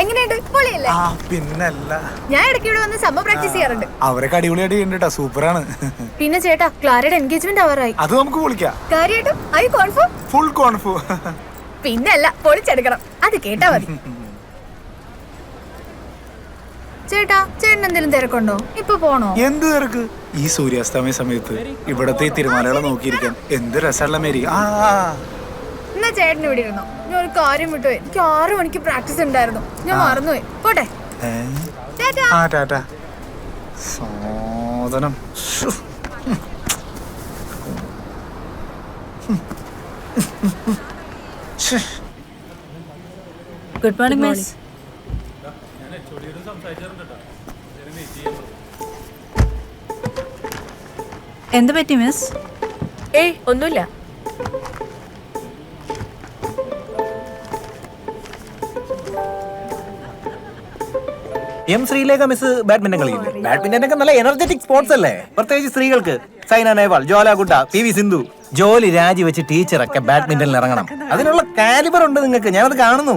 എങ്ങനെയുണ്ട്? പൊളിയല്ലേ? ആ പിന്നല്ല. ഞാൻ ഇടയ്ക്ക് ഇവിടെ വന്ന് സമ്മർ പ്രാക്ടീസ് ചെയ്യാറുണ്ട്. അവരൊക്കെ അടിപൊളിയായിട്ട് ചെയ്യുന്നുണ്ട് സൂപ്പറാണ്. പിന്നെ ചേട്ടാ ക്ലാരയുടെ എൻഗേജ്മെന്റ് ആവാറായി അത് നമുക്ക് വിളിക്കാം കാര്യമായിട്ടും ഐ കോൺഫേം ഫുൾ കോൺഫു പിന്നെ അല്ല പൊളിച്ചെടുക്കണം. അത് കേട്ടാ മതി. ചേട്ടാ ചേട്ടൻ എന്തെങ്കിലും തിരക്കുണ്ടോ? ഇപ്പൊ പോണോ? എന്ത് തിരക്ക്? ഈ സൂര്യാസ്തമയ സമയത്ത് ഇവിടത്തെ തിരുമലകളെ നോക്കിയിരിക്കാൻ എന്ത് രസമുള്ള മേരി. ആ ആ. എന്നാ ചേട്ടൻ ഇവിടെ ഇരുന്നോ? ഒരു കാര്യം വിട്ടുപോയി എനിക്ക് ആറു മണിക്ക് പ്രാക്ടീസ് ഉണ്ടായിരുന്നു. ഞാൻ മറന്നുപോയി. പോട്ടെ. ആ ടാറ്റ. സാധനം. ശ്ശോ. Good morning miss. എന്ത് പറ്റി മിസ്? ഏയ് ഒന്നുമില്ല. എം ശ്രീലേഖ മിസ് ബാഡ്മിന്റൺ കളിയില്ലേ? ബാഡ്മിന്റൺ ഒക്കെ നല്ല എനർജറ്റിക് സ്പോർട്സ് അല്ലേ? പ്രത്യേകിച്ച് സ്ത്രീകൾക്ക്. Saina Nehwal Jwala Gutta P V Sindhu. ജോലി രാജിവെച്ച് ടീച്ചറൊക്കെ ബാഡ്മിന്റണിൽ ഇറങ്ങണം. അതിനുള്ള കാലിബർ ഉണ്ട് നിങ്ങൾക്ക്. ഞാനത് കാണുന്നു.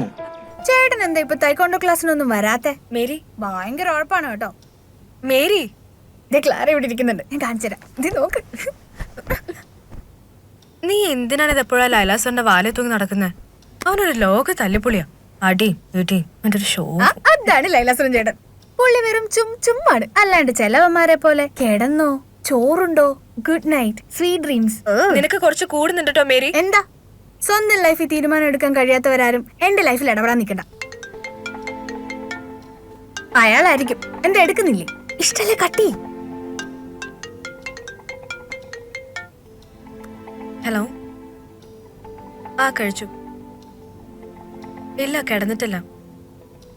ചേട്ടൻ എന്താ ഇപ്പൊ തൈക്കോണ്ടോ ക്ലാസ്സിനൊന്നും വരാത്തെ? മേരി? ഭയങ്കര ഉഴപ്പാണ് കേട്ടോ. മേരി? ഇതേ ക്ലാര ഇവിടെ ഇരിക്കുന്നുണ്ട്. ഞാൻ കാണിച്ചുതരാം ഇത് നോക്ക്. നീ എന്തിനാണ് ഇത് എപ്പോഴാ ലൈലാസറിന്റെ വാലെ തൂങ്ങി നടക്കുന്നത് അവനൊരു ലോക തല്ലിപ്പൊളിയാ. അടിയും വീട്ടിയും അവന്റെ ഒരു ഷോ അതാണ് ലൈലാസുരൻ ചേട്ടൻ. പുള്ളി വെറും ചും ചുമ്മാണ്. അല്ലാണ്ട് ചെലവന്മാരെ പോലെ കിടന്നോ ചോറുണ്ടോ ഗുഡ് നൈറ്റ് സ്വീറ്റ് ഡ്രീംസ് നിനക്ക് കുറച്ച് കൂടുന്നുണ്ട് കേട്ടോ മേരി. എന്താ? സ്വന്തം ലൈഫിൽ തീരുമാനം എടുക്കാൻ കഴിയാത്തവരാരും എന്റെ ലൈഫിൽ ഇടപെടാൻ നിൽക്കണ്ട. അയാളായിരിക്കും. എന്താ എടുക്കുന്നില്ലേ? ഇഷ്ടല്ലേ കട്ടി? ഹലോ. ആ കഴിച്ചു. ഇല്ല കിടന്നിട്ടില്ല.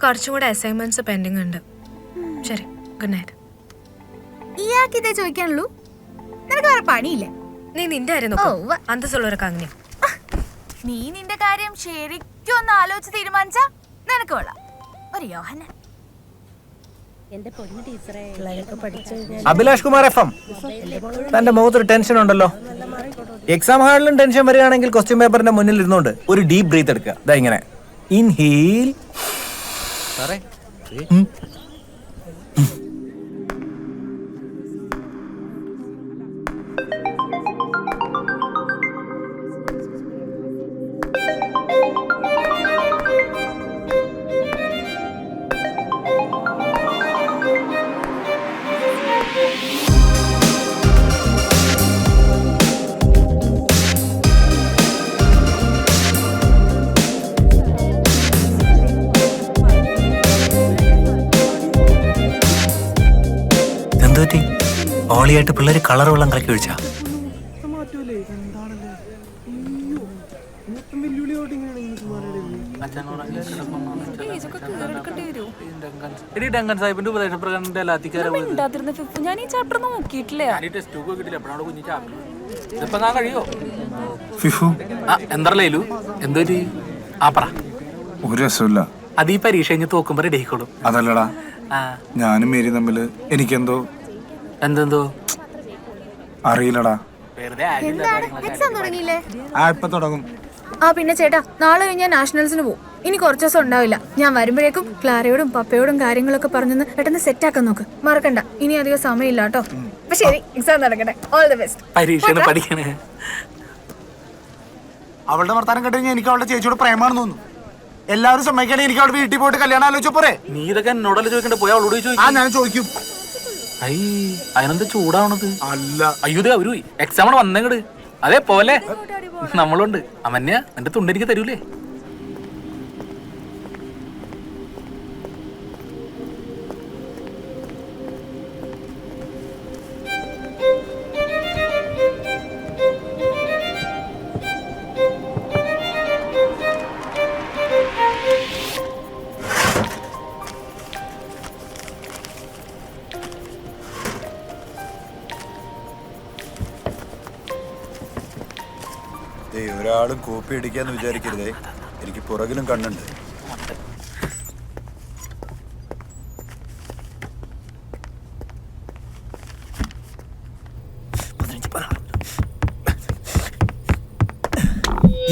കുറച്ചും കൂടെ അസൈൻമെന്റ്സ് പെൻഡിങ് ഉണ്ട് ശരി ഗുഡ് നൈറ്റ് ഇയാൾക്ക് ഇതേ ചോദിക്കാനുള്ളൂ. നിനക്ക് വേറെ പണിയില്ല? നീ നിന്റെ കാര്യം ഓ, നോക്കൂ. അന്തസ്സുള്ളവരൊക്കെ അങ്ങനെ നീ നിന്റെ കാര്യം ശരിക്കും ഒന്ന് ആലോചിച്ച് തീരുമാനിച്ച നിനക്ക് കൊള്ളാം. ഒരു യോഹന അഭിലാഷ് കുമാർ എഫ് എം. തന്റെ മുഖത്തൊരു ടെൻഷൻ ഉണ്ടല്ലോ. എക്സാം ഹാളിലും ടെൻഷൻ വരികയാണെങ്കിൽ ക്വസ്റ്റ്യൻ പേപ്പറിന്റെ മുന്നിൽ ഇരുന്നുകൊണ്ട് ഒരു ഡീപ് ബ്രീത്ത് എടുക്കുക. ഇതാ ഇങ്ങനെ. ഇൻഹീൽ Tara. Eh. Hmm? ഓളിയായിട്ട് പിള്ളേർ കളർ വെള്ളം കലക്കി ഒഴിച്ചാ? എടി ഡങ്കൻ സാഹിബിന്റെ ഉപദേശപ്രകാരം എല്ലാത്തിക്കാരെ ഞാൻ ഈ ചാപ്റ്റർ നോക്കിയിട്ടില്ല. ഇതിപ്പോ ഞാൻ കഴിയോ? ഫിഫു. ആ എന്തറലേലു ആ പറ. ഒരു രസമില്ല അത് ഈ പരീക്ഷ കഴിഞ്ഞ് തോക്കുമ്പോ റെഡി ആയിക്കോളും. അതല്ലടാ. ആ. ഞാനും മേരി തമ്മിൽ എനിക്കെന്തോ എന്തെന്തോ? അറിയില്ലടാ. ആ ഇപ്പൊ തുടങ്ങും. ആ പിന്നെ ചേട്ടാ നാളെ കഴിഞ്ഞാൽ നാഷണൽസിന് പോകും ഇനി കുറച്ച് ദിവസം ഉണ്ടാവില്ല. ഞാൻ വരുമ്പോഴേക്കും ക്ലാരയോടും പപ്പയോടും കാര്യങ്ങളൊക്കെ പറഞ്ഞൊന്ന് പെട്ടെന്ന് സെറ്റ് ആക്കാൻ നോക്ക്. മറക്കണ്ട. ഇനി അധികം സമയമില്ല കേട്ടോ. അപ്പൊ ശരി എക്സാം നടക്കട്ടെ. ഓൾ ദി ബെസ്റ്റ് പരീക്ഷയാണ് പഠിക്കണേ. അവളുടെ വർത്താനം കേട്ട് കഴിഞ്ഞാൽ എനിക്ക് അവളുടെ ചേച്ചിയോട് പ്രേമാണെന്ന് തോന്നുന്നു. എല്ലാവരും സമ്മതിക്കണേ എനിക്ക് അവിടെ വീട്ടിൽ പോയിട്ട് കല്യാണം ആലോചിച്ച പോരെ. നീ ഇതൊക്കെ എന്നോടല്ലേ ചോദിക്കണ്ട? പോയി അവളോട് ആ ഞാൻ ചോദിക്കും. അതിനെന്താ ചൂടാവണത്? അല്ല. അയ്യോ ദേ അവർ എക്സാം വന്നങ്ങട്. അതേ പോലെ നമ്മളുണ്ട്. അമന്യ എന്റെ തുണ്ടെനിക്ക് തരൂലേ? ദേ ഒരാളും കോപ്പി അടിക്കാന്ന് വിചാരിക്കരുതേ. എനിക്ക് പുറകിലും കണ്ണുണ്ട്.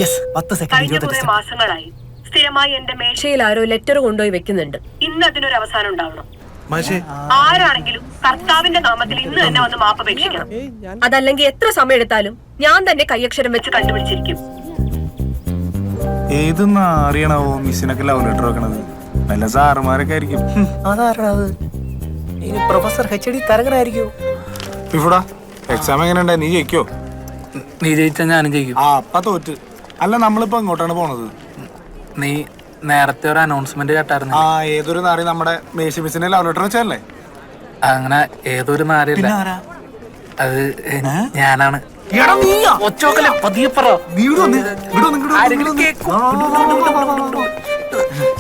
യെസ് പത്ത് സെക്കൻഡ് കഴിഞ്ഞ കുറെ മാസങ്ങളായി സ്ഥിരമായി എന്റെ മേശയിൽ ആരോ ലെറ്റർ കൊണ്ടുപോയി വെക്കുന്നുണ്ട്. ഇന്ന് അതിനൊരു അവസാനം ഉണ്ടാവണം. ആരാണെങ്കിലും കർത്താവിന്റെ നാമത്തിൽ ഇന്ന് തന്നെ വന്ന് മാപ്പപേക്ഷിക്കണം അതല്ലെങ്കിൽ എത്ര സമയം എടുത്താലും ഞാൻ തന്നെ കയ്യക്ഷരം വെച്ച് കണ്ടുപിടിച്ചിരിക്കും. ഏത് നാറിയണാവോ മിസ്സിനൊക്കെ ലവ് ലെറ്റർ വെക്കണത്? നല്ല സാറുമാരൊക്കെ ആയിരിക്കും. അതാരണത് ഇനി പ്രൊഫസർ എച്ച് ഡി തരകനായിരിക്കും? എക്സാം എങ്ങനെ നീ ജയിക്കോ? നീ ജയിച്ചാൽ ഞാനും ജയിക്കും. ആ അപ്പ തോറ്റ്. അല്ല നമ്മളിപ്പോ ഇങ്ങോട്ടാണ് പോണത്? നീ നേരത്തെ ഒരു അനൗൺസ്മെന്റ് കേട്ടായിരുന്നു. ആ ഏതൊരു നാറി നമ്മുടെ മേശി മിസ്സിനെ ലവ് ലെറ്റർ വെച്ചല്ലേ അങ്ങനെ ഏതൊരു നാരില്ല അത് ഞാനാണ്. ഒച്ചോക്കല്ലേ പതിയെ പറ. ആരെങ്കിലും ഇവിടെ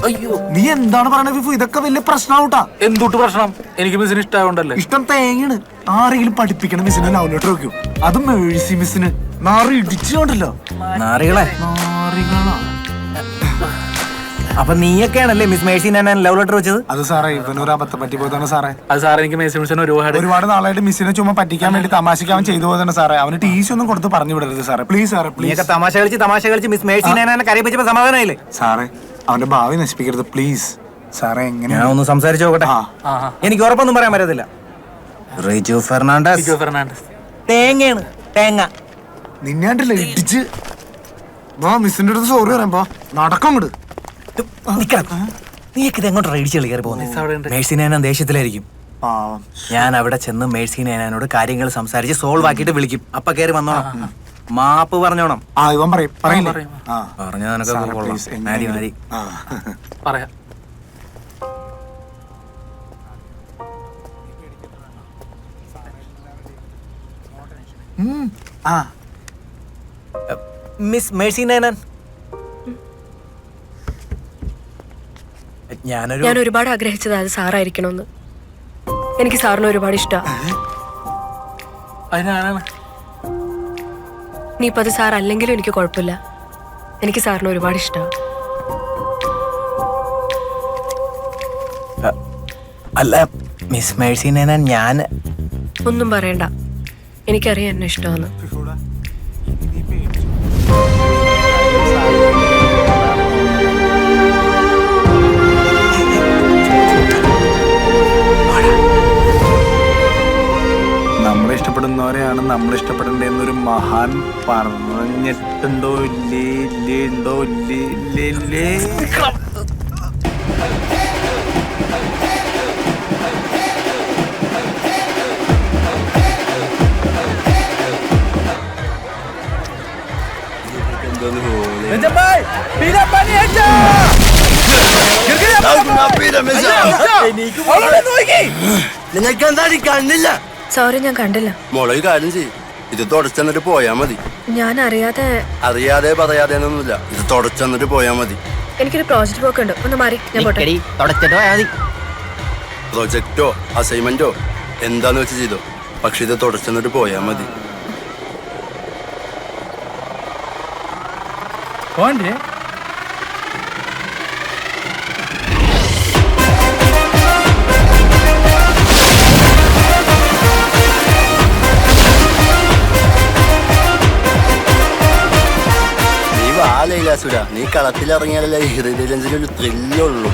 അയ്യോ. നീ എന്താണ് പറയണത് ഫിഫു ഇതൊക്കെ വലിയ പ്രശ്നമാവൂട്ടാ എന്തുട്ട് പ്രശ്നം? എനിക്ക് മിസ്സിന് ഇഷ്ടമായോണ്ടല്ലേ ഇഷ്ടം തേങ്ങയാണ്. ആരെങ്കിലും പഠിപ്പിക്കണം മിസ്സിനെ ലവ് ലെറ്റർ വെക്കും. അത് മേഴ്സി മിസ്സിന്. നാറി ഇടിച്ചുകൊണ്ടല്ലോ. നാറികളെ. നാറികളാ. അപ്പൊ നീയൊക്കെയാണല്ലേ മിസ് മേഴ്സി ഞാൻ ലവ് ലെറ്റർ വെച്ചത്? അത് സാറേ ഇവനൊരു അബദ്ധം പറ്റി പോയതാണ് സാറേ. അത് സാറേ എനിക്ക് മേഴ്സി മിസ്സിനെ ഒരുപാട് ഒരുപാട് നാളായിട്ട് മിസ്സിനെ ചുമ്മാ പറ്റിക്കാൻ വേണ്ടി തമാശിക്കാൻ അവൻ ചെയ്തു പോയതാണ് സാറേ. അവന് ടീച്ചർ ഒന്നും കൊടുത്ത് പറഞ്ഞു വിടരുത് സാറേ. പ്ലീസ് സാറേ പ്ലീസ് നീയൊക്കെ തമാശ കളിച്ച് തമാശ കളിച്ച് മിസ് മേഴ്സി ഞാൻ കരയിപ്പിച്ചപ്പോ സമാധാനമായില്ലേ? സാറേ അവന്റെ ഭാവി നശിപ്പിക്കരുത്. പ്ലീസ് സാറേ ഞാൻ എങ്ങനെയാ ഒന്ന് സംസാരിച്ചു നോക്കട്ടെ. ആ. ആ എനിക്ക് ഉറപ്പൊന്നും പറയാൻ പറ്റത്തില്ല. റിജു ഫെർണാണ്ടസ്. റിജു ഫെർണാണ്ടസ്. തേങ്ങയാണ്. തേങ്ങ. നിന്നെ കണ്ടില്ല ഇടിച്ച്. വാ മിസ്സിന്റെ അടുത്ത് സോറി പറയാം നടക്കം അങ്ങട് നിക്കണം നീയൊക്കെ ഇതെങ്ങോട്ട് ഇടിച്ച് കളി കയറി അവിടെ പോകുന്നത് ദേഷ്യത്തിലായിരിക്കും. ഞാൻ അവിടെ ചെന്ന് മേഴ്സിനോട് കാര്യങ്ങൾ സംസാരിച്ച് സോൾവ് ആക്കിയിട്ട് വിളിക്കും. അപ്പ കയറി വന്നോണം. മാപ്പ് പറഞ്ഞോണം. ആ ഇവൻ പറയും. പറഞ്ഞ നിനക്ക് പറയാം. മിസ് മേഴ്സി നാനാൻ ഞാനൊരു ഞാൻ ഒരുപാട് ആഗ്രഹിച്ചത് അത് സാറായിരിക്കണമെന്ന് എനിക്ക് സാറിന് ഒരുപാട് ഇഷ്ടമാണ് അത് നീ ഇപ്പത് സാർ അല്ലെങ്കിലും എനിക്ക് കുഴപ്പമില്ല. എനിക്ക് സാറിന് ഒരുപാട് ഇഷ്ടമാണ് അല്ല മിസ് മേഴ്സിനെ ഞാൻ ഒന്നും പറയണ്ട. എനിക്കറിയാം എന്നെ ഇഷ്ടമാണ് ഇഷ്ടപ്പെടുന്നവരെയാണ് നമ്മൾ ഇഷ്ടപ്പെടേണ്ടതെന്നൊരു മഹാൻ പറഞ്ഞിട്ടുണ്ടോ ഇല്ലേ ഇല്ലേ ഉണ്ടോ ഇല്ലേ ഇല്ലേ ഇല്ലേ നിങ്ങൾക്ക് എന്താ കണ്ണില്ല സോറി ഞാൻ കണ്ടില്ല. മോളെ ഒരു കാര്യം ചെയ്യും. ഇത് തുടച്ചെന്നിട്ട് പോയാ മതി. ഞാൻ അറിയാതെ അറിയാതെ പറയാതെ ഒന്നുമില്ല ഇത് തുടച്ചെന്നിട്ട് പോയാ മതി. എനിക്കൊരു പ്രോജക്റ്റ് വർക്ക് ഉണ്ട്. ഒന്ന് മാറി ഞാൻ പോട്ടെ. പ്രൊജക്റ്റോ അസൈൻമെന്റോ എന്താന്ന് വെച്ച് ചെയ്തോ. പക്ഷെ ഇത് തുടച്ചെന്നിട്ട് പോയാ മതി. നീ വാ ലൈലാസുര നീ കളത്തിലിറങ്ങിയാലല്ലേ ഹൃദയരഞ്ജന ഒരു ത്രില്ലുള്ളൂ.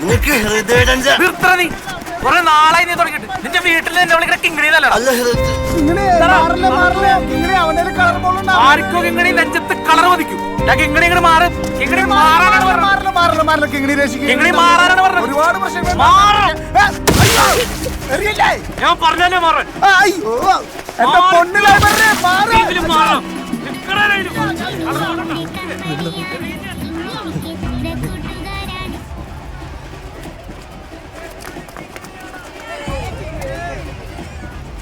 നിനക്ക് ഹൃദയരഞ്ജ കുറെ നാളായി നീ തുടങ്ങിയിട്ട്. നിന്റെ വീട്ടിൽ എന്നെ വിളിക്കുന്ന കിങ്ങിണിന്നല്ലോ ആർക്കോ കിങ്ങിണി നെഞ്ചത്ത് കളർ വധിക്കും ഞാൻ കിങ്ങിണി ഇങ്ങനെ മാറും. കിങ്ങിണി മാറാനാണ് പറഞ്ഞത്. കിങ്ങിണി മാറാനാണ് പറഞ്ഞത്. ഒരുപാട് പ്രശ്നങ്ങൾ മാറണം ഞാൻ പറഞ്ഞല്ലേ മാറാൻ എന്റെ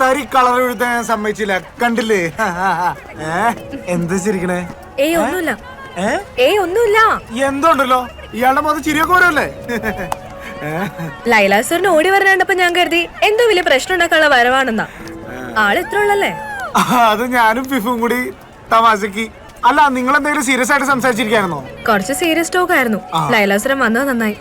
തരി കളർ എഴുതാൻ ഞാൻ സമ്മതിച്ചില്ല. കണ്ടില്ലേ? ഏ? എന്താ ചിരിക്കണേ? ഏയ് ഒന്നുമില്ല. ഏ? ഏയ് ഒന്നുമില്ല. എന്തുണ്ടല്ലോ? ഇയാളുടെ മുഖത്ത് ചിരിയൊക്കെ വരുമല്ലേ ലൈലാസുറിന് ഓടി വരാണ്ടപ്പോ ഞാൻ കരുതി എന്തോ വലിയ പ്രശ്നം ഉണ്ടാക്കാനുള്ള വരവാണെന്നാ. ആൾ ഇത്ര ഉള്ളല്ലേ? അത് ഞാനും ഫിഫും കൂടി തമാശക്ക്. അല്ല നിങ്ങൾ എന്തെങ്കിലും സീരിയസ് ആയിട്ട് സംസാരിച്ചിരിക്കായിരുന്നോ? കുറച്ച് സീരിയസ് ടോക്ക് ആയിരുന്നു. ലൈലാസുരം വന്നത് നന്നായി.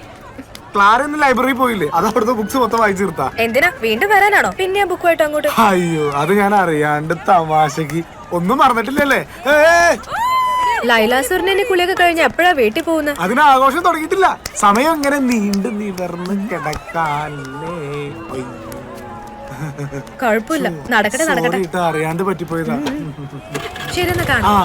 ക്ലാര ഇന്ന് ലൈബ്രറി പോയില്ലേ? അത് അവിടുത്തെ ബുക്സ് മൊത്തം വായിച്ചു തീർത്താ. എന്തിനാ? വീണ്ടും വരാനാണോ? പിന്നെ ബുക്ക് ബുക്കുമായിട്ട് അങ്ങോട്ട്? അയ്യോ അത് ഞാൻ അറിയാണ്ട് തമാശക്ക്. ഒന്നും മറന്നിട്ടില്ലല്ലേ? ഏ, ലൈലാസുറിനെ കുളിയൊക്കെ കഴിഞ്ഞ് എപ്പോഴാ വീട്ടിൽ പോകുന്നത് അതിന് ആഘോഷം തുടങ്ങിയിട്ടില്ല. സമയം ഇങ്ങനെ നീണ്ടു നിവർന്ന് കിടക്കാല്ലേ. കുഴപ്പമില്ല. നടക്കട്ടെ നടക്കട്ടെ. Sorry ട്ടോ, അറിയാണ്ട് പറ്റിപ്പോയതാ. ശരി എന്നാ കാണാം. ആ.